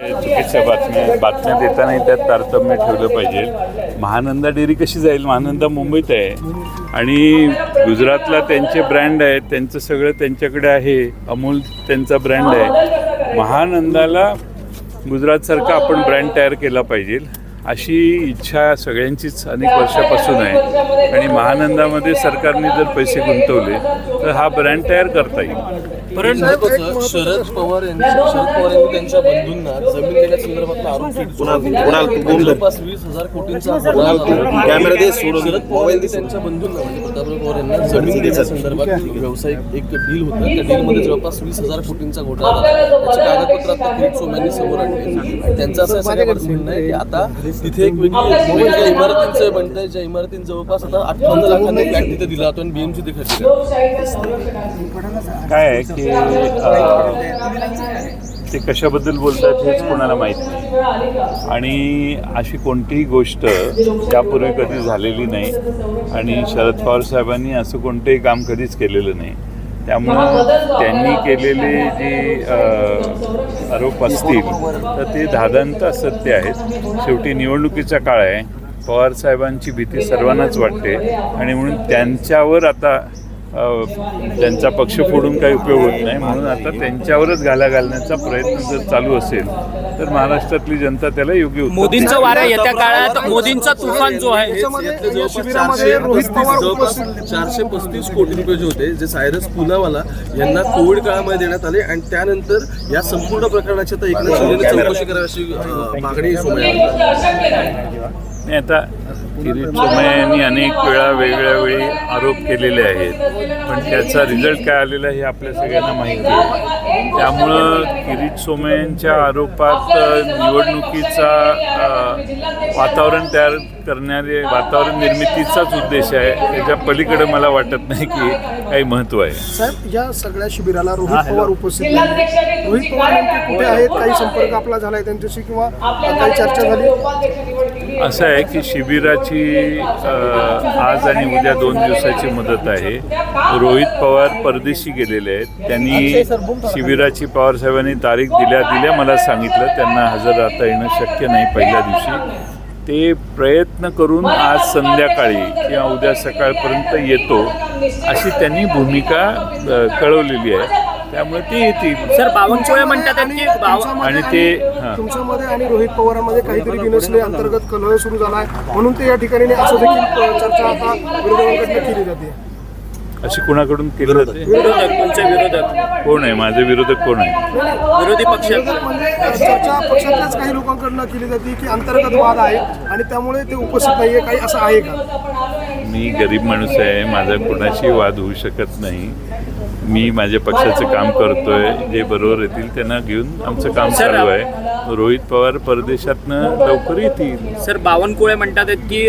चुकीच्या बातम्या बातम्या देतानाही त्यात तारतम्य ठेवलं पाहिजे. महानंदा डेअरी कशी जाईल? महानंदा मुंबईत आहे. आणि गुजरातला त्यांचे ब्रँड आहेत त्यांचं सगळं त्यांच्याकडे आहे. अमूल त्यांचा ब्रँड आहे. महानंदाला गुजरातसारखा आपण ब्रँड तयार केला पाहिजे. अशी इच्छा सगळ्यांचीच अनेक वर्षापासून आहे. आणि महानंदामध्ये सरकारने जर पैसे गुंतवले तर हा ब्रँड तयार करता येईल. परंतु शरद पवार यांनी शरद पवार यांनी त्यांच्या बंधूंना जमीन देण्यासंदर्भातला आरोप बोल. जवळपास वीस हजार कोटींचा कुणाल, तू कॅमेरा दे, सोडून. शरद पवार यांनी त्यांच्या बंधूंना म्हणजे प्रतापराव पवार यांना जमीन देण्यासंदर्भात व्यावसायिक एक डील होतं. त्या डीलमध्ये जवळपास वीस हजार कोटींचा घोटाळा झाला. त्याची कागदपत्र आता किरीट सोमयांनी समोर आणली. आणि त्यांचं असं सगळ्याकडे म्हणणं आहे की आता तिथे एक वेगळी वेगळ्या इमारतींचं बनतंय ज्या इमारतीं जवळपास आता अठ्ठावन्न लाखांना फ्लॅट तिथे दिला जातो आणि बीएमसी ते खर्च काय आहे? की ते कशाबद्दल बोलतात हेच कोणाला माहीत नाही. आणि अशी कोणतीही गोष्ट त्यापूर्वी कधी झालेली नाही. आणि शरद पवार साहेबांनी असं कोणतंही काम कधीच केलेलं नाही. त्यामुळं त्यांनी केलेले जे आरोप असतील तर ते धादांत असत्य आहेत. शेवटी निवडणुकीचा काळ आहे. पवार साहेबांची भीती सर्वांनाच वाटते. आणि म्हणून त्यांच्यावर आता त्यांचा पक्ष फोडून काही उपयोग होत नाही. म्हणून आता त्यांच्यावरच घाला घालण्याचा प्रयत्न जर चालू असेल तर महाराष्ट्रातली जनता त्याला योग्य उत्तर मोदींचं वारं येत्या काळात मोदींचा तुफान जो आहे चारशे पस्तीस जवळपास चारशे पस्तीस कोटी रुपये जे होते जे सायरस पुनावाला यांना कोविड काळामध्ये देण्यात आले आणि त्यानंतर या संपूर्ण प्रकरणाची आता एकनाथ शिंदेने चौकशी करावी अशी मागणी नाही आता किरीट सोमय्या यांनी अनेक वेळा वेगळ्या वेळी आरोप केलेले आहेत. पण त्याचा रिझल्ट काय आलेला हे आपल्या सगळ्यांना माहिती आहे. त्यामुळं किरीट सोमय्यांच्या आरोपात अ, निवडणुकीचा वातावरण तयार करणारे वातावरण निर्मितीचाच उद्देश आहे. त्याच्या पलीकडे मला वाटत नाही की काही महत्त्व आहे. साहेब या सगळ्या शिबिराला रोहित पवार उपस्थित रोहित पवार कुठे आहेत? काही संपर्क आपला झालाय त्यांच्याशी किंवा काही चर्चा झाली? असं आहे की शिबिराची आज आणि उद्या दोन दिवसाची मदत आहे. रोहित पवार परदेशी गेलेले आहेत. त्यांनी शिबिराची पवारसाहेबांनी तारीख दिल्या दिल्या मला सांगितलं. त्यांना हजर राहता येणं शक्य नाही पहिल्या दिवशी. ते प्रयत्न करून आज संध्याकाळी किंवा उद्या सकाळपर्यंत येतो अशी त्यांनी भूमिका कळवलेली आहे. त्यामुळे ते येतील सर बावनकुळे म्हणतात की आणि ते हां. तुमच्यामध्ये आणि रोहित पवारांमध्ये काहीतरी बिनसले अंतर्गत कलह सुरू झाला आहे म्हणून ते या ठिकाणी असं देखील अ, चर्चा आता विरोधकांकडनं केली जाते. अशी कुणाकडून केली जाते? विरोधक तुमचे विरोधक. कोण आहे? माझे विरोधक कोण आहे? विरोधी पक्ष. विरोधक म्हणजे अ, चर्चा पक्षातल्याच काही लोकांकडनं केली जाते की अंतर्गत वाद आहे आणि त्यामुळे ते उपस्थित नाहीये. काही असं आहे का? मी गरीब माणूस आहे. माझा कुणाशी वाद होऊ शकत नाही. मी माझ्या पक्षाचं काम करतोय जे बरोबर येतील त्यांना घेऊन आमचं काम चालू आहे. रोहित पवार परदेशातनं लवकर येतील. सर बावनकुळे म्हणतात आहेत की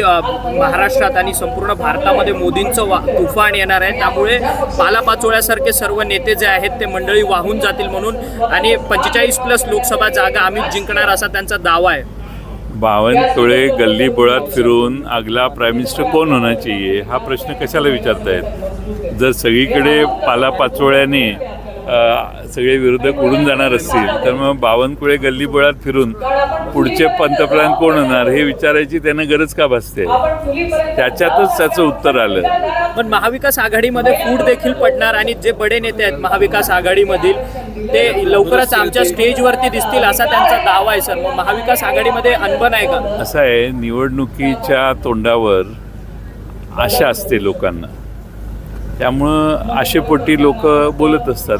महाराष्ट्रात आणि संपूर्ण भारतामध्ये मोदींचं वा तुफान येणार आहे. त्यामुळे पालापाचोळ्यासारखे सर्व नेते जे आहेत ते मंडळी वाहून जातील म्हणून आणि पंचेचाळीस प्लस लोकसभा जागा आम्ही जिंकणार असा त्यांचा दावा आहे. बावन तोळे गल्ली बोळात फिरून अगला प्राईम मिनिस्टर कोण चाहिए? हा प्रश्न कशाला विचारतायत? जर सगळीकडे पालापाचोळ्याने सगळे विरोधक उडून जाणार असतील तर मग बावनकुळे गल्ली बोळात फिरून पुढचे पंतप्रधान कोण होणार हे विचारायची त्यांना गरज का भासते? त्याच्यातच त्याचं उत्तर आलं. पण महाविकास आघाडीमध्ये फूट देखील पडणार आणि जे बडे नेते आहेत महाविकास आघाडीमधील ते लवकरच आमच्या स्टेजवरती दिसतील असा त्यांचा दावा आहे सर. मग महाविकास आघाडीमध्ये अनबन आहे का? असं आहे निवडणुकीच्या तोंडावर आशा असते लोकांना. त्यामुळं आशेपोटी लोक बोलत असतात.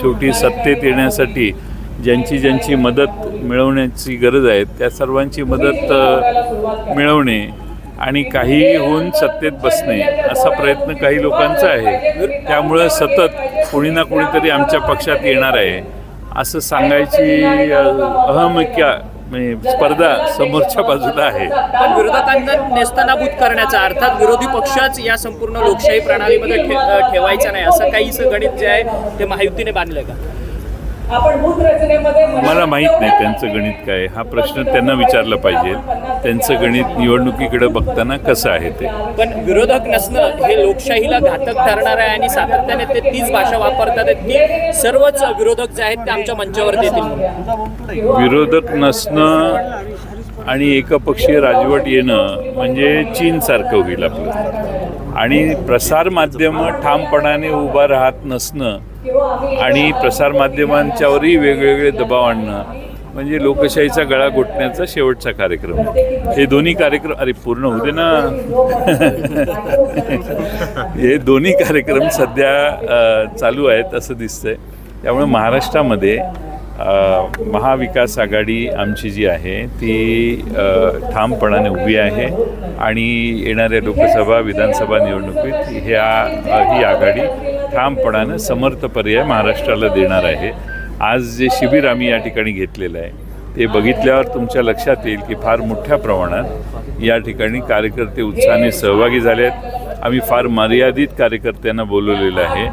शेवटी सत्तेत येण्यासाठी ज्यांची ज्यांची मदत मिळवण्याची गरज आहे त्या सर्वांची मदत मिळवणे आणि काही होऊन सत्तेत बसणे असा प्रयत्न काही लोकांचा आहे. त्यामुळं सतत कोणी ना कोणीतरी आमच्या पक्षात येणार आहे. असं सांगायची अहमक्या स्पर्धा समोरच्या बाजूला आहे. पण विरोधकांना नेस्तनाबूत करण्याचा अर्थात विरोधी पक्षच या संपूर्ण लोकशाही प्रणालीमध्ये ठेवायचा नाही. असं काहीच गणित जे आहे ते महायुतीने बांधलं का? मला माहीत नाही त्यांचं गणित काय. हा प्रश्न त्यांना विचारला पाहिजे. त्यांचं गणित निवडणुकीकडे बघताना कसं आहे ते. पण विरोधक नसणं हे लोकशाहीला घातक ठरणार आहे आणि सातत्याने ते तीच भाषा वापरतात की सर्वच विरोधक जे आहेत ते आमच्या मंचावरती येतील विरोधक नसणं आणि एकपक्षीय राजवट येणं म्हणजे चीनसारखं होईल आपलं. आणि प्रसारमाध्यमं ठामपणाने उभा राहत नसणं आणि प्रसारमाध्यमांच्यावरही वेगवेगळे दबाव आणणं म्हणजे लोकशाहीचा गळा घोटण्याचा शेवटचा कार्यक्रम. हे दोन्ही कार्यक्रम अरे पूर्ण होऊ दे ना. हे दोन्ही कार्यक्रम सध्या चालू आहेत असं दिसतंय. त्यामुळे महाराष्ट्रामध्ये महाविकास आघाडी आमची जी आहे ती ठामपणाने उभी आहे आणि येणाऱ्या लोकसभा विधानसभा निवडणुकीत ह्या ही आघाडी ठामपणानं समर्थ पर्याय महाराष्ट्राला देणार आहे. आज जे शिबिर आम्ही या ठिकाणी घेतलेलं आहे ते बघितल्यावर तुमच्या लक्षात येईल की फार मोठ्या प्रमाणात या ठिकाणी कार्यकर्ते उत्साहाने सहभागी झाले आहेत. आम्ही फार मर्यादित कार्यकर्त्यांना बोलवलेलं आहे.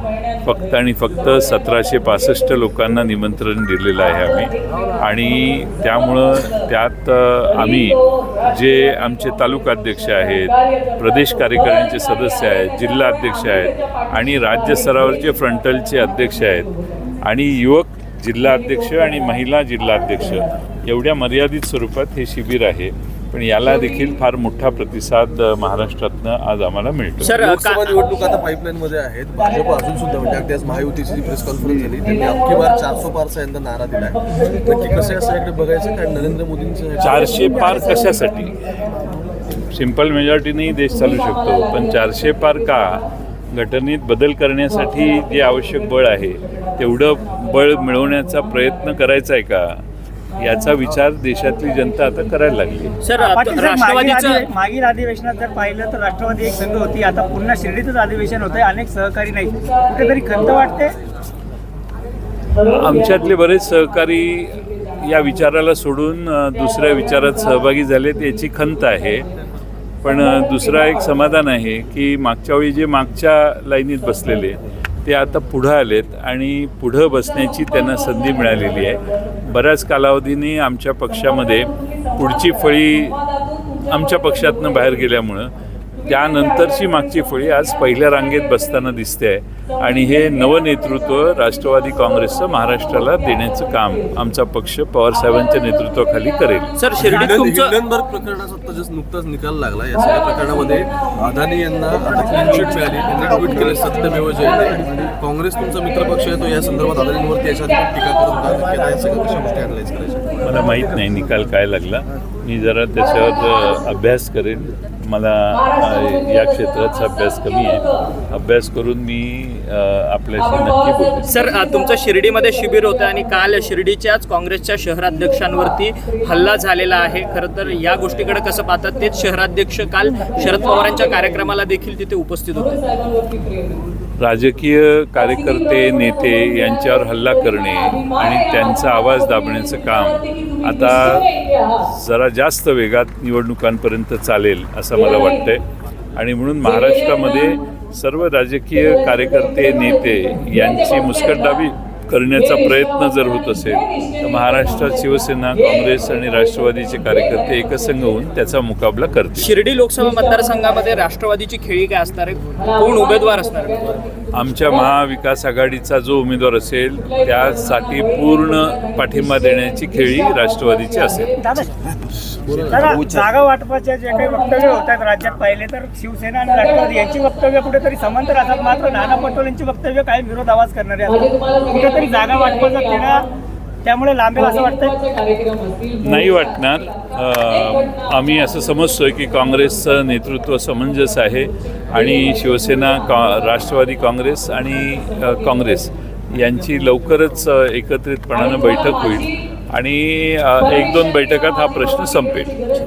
फक्त आणि फक्त सतराशे पासष्ट लोकांना निमंत्रण दिलेलं आहे आम्ही. आणि त्यामुळं त्यात आम्ही जे आमचे तालुका अध्यक्ष आहेत प्रदेश कार्यकारिणीचे सदस्य आहेत जिल्हा अध्यक्ष आहेत आणि राज्य स्तरावरचे फ्रंटलचे अध्यक्ष आहेत आणि युवक जिल्हा अध्यक्ष आणि महिला जिल्हा अध्यक्ष एवढ्या मर्यादित स्वरूपात हे शिबिर आहे. पण याला देखील फार मोठा प्रतिसाद महाराष्ट्रातनं आज आम्हाला मिळतो. सर लोकसभा निवडणूक आता पाईपलाईन मध्ये आहेत. भाजप अजून सुद्धा म्हणजे अगदी आज महायुतीची जी प्रेस कॉन्फरन्स झाली त्यांनी अख्खी बार चारशे पारचा यंदा नारा दिला आहे नक्की कसं आहे सगळ्याकडे बघायचं कारण नरेंद्र मोदींचं चारशे पार कशासाठी? सिंपल मेजॉरिटीनेही देश चालू शकतो पण चारशे पार का? घटनेत बदल करण्यासाठी जे आवश्यक बळ आहे तेवढं बळ मिळवण्याचा प्रयत्न करायचा आहे का? याचा विचार देशातली जनता आता करायला लागली. सर पाटील साहेब, मागील राष्ट्रवादीचं मागील अधिवेशनात जर पाहिलं तर राष्ट्रवादी एक संघ होती. आता पुन्हा शिर्डीतच अधिवेशन होतंय. अनेक सहकारी नाही कुठेतरी खंत वाटते? आमच्यातले बरेच सहकारी या विचाराला सोडून अ, दुसऱ्या विचारात सहभागी झालेत याची खंत आहे. पण अ, दुसरा एक समाधान आहे की मागच्या वेळी जे मागच्या लाईनीत बसलेले ते आता पुढं आलेत आणि पुढं बसण्याची त्यांना संधी मिळालेली आहे. बऱ्याच कालावधीने आमच्या पक्षामध्ये पुढची फळी आमच्या पक्षातनं बाहेर गेल्यामुळं त्यानंतरची मागची फळी आज पहिल्या रांगेत बसताना दिसते आहे. आणि हे नवनेतृत्व राष्ट्रवादी काँग्रेसचं महाराष्ट्राला देण्याचं काम आमचा पक्ष पवारसाहेबांच्या नेतृत्वाखाली करेल. सर तुमचं हिंडनबर्ग प्रकरणाचा नुकताच निकाल लागला या सगळ्या प्रकरणामध्ये अदानी यांना आता क्लीन चिट मिळाली. त्यांनी ट्विट केलं सत्यमेव जयते. काँग्रेस तुमचा मित्रपक्ष आहे तो या संदर्भात अदानींवरती याच्या टीका करून या सगळ्या कशा गोष्टी अनालाइज करायच्या. मला माहीत नाही निकाल काय लागला. मी जरा त्याच्यावर अभ्यास करेन. मला या क्षेत्राचा अभ्यास कमी आहे. अभ्यास करून मी आपल्याशी नक्की बोलेन सर अ, तुमचं शिर्डीमध्ये शिबिर होतं आणि काल शिर्डीच्याच काँग्रेसच्या शहराध्यक्षांवरती हल्ला झालेला आहे. खरं तर या गोष्टीकडे कसं पाहतात? तेच शहराध्यक्ष काल शरद पवारांच्या कार्यक्रमाला देखील तिथे उपस्थित होते. राजकीय कार्यकर्ते नेते यांच्यावर हल्ला करणे आणि त्यांचा आवाज दाबण्याचं काम आता जरा जास्त वेगात निवडणुकांपर्यंत चालेल असं मला वाटतंय. आणि म्हणून महाराष्ट्रामध्ये सर्व राजकीय कार्यकर्ते नेते यांची मुस्कटदाबी करण्याचा प्रयत्न जर होत असेल तर महाराष्ट्रात शिवसेना काँग्रेस आणि राष्ट्रवादीचे कार्यकर्ते एकसंघ होऊन त्याचा मुकाबला करतील. शिर्डी लोकसभा मतदारसंघामध्ये राष्ट्रवादीची खेळी काय असणार आहे? कोण उमेदवार असणार आहे? आमच्या महाविकास आघाडीचा जो उमेदवार असेल त्यासाठी पूर्ण पाठिंबा देण्याची खेळी राष्ट्रवादीची असेल. जागा वाटपाच्या जे काही वक्तव्य होतात राज्यात पाहिले तर शिवसेना आणि राष्ट्रवादी यांची वक्तव्य कुठेतरी समांतर असतात. मात्र नाना पटोलेंची वक्तव्य काही विरोध आवाज करणारे असतात. कुठेतरी जागा वाटपाचा तिढा त्यामुळे लांबेल असं वाटतं नाही वाटणार. आम्ही असं समजतोय की काँग्रेसचं नेतृत्व समंजस आहे आणि शिवसेना का राष्ट्रवादी काँग्रेस आणि काँग्रेस यांची लवकरच एकत्रितपणानं बैठक होईल. आणि एक दोन बैठकात हा प्रश्न संपेल.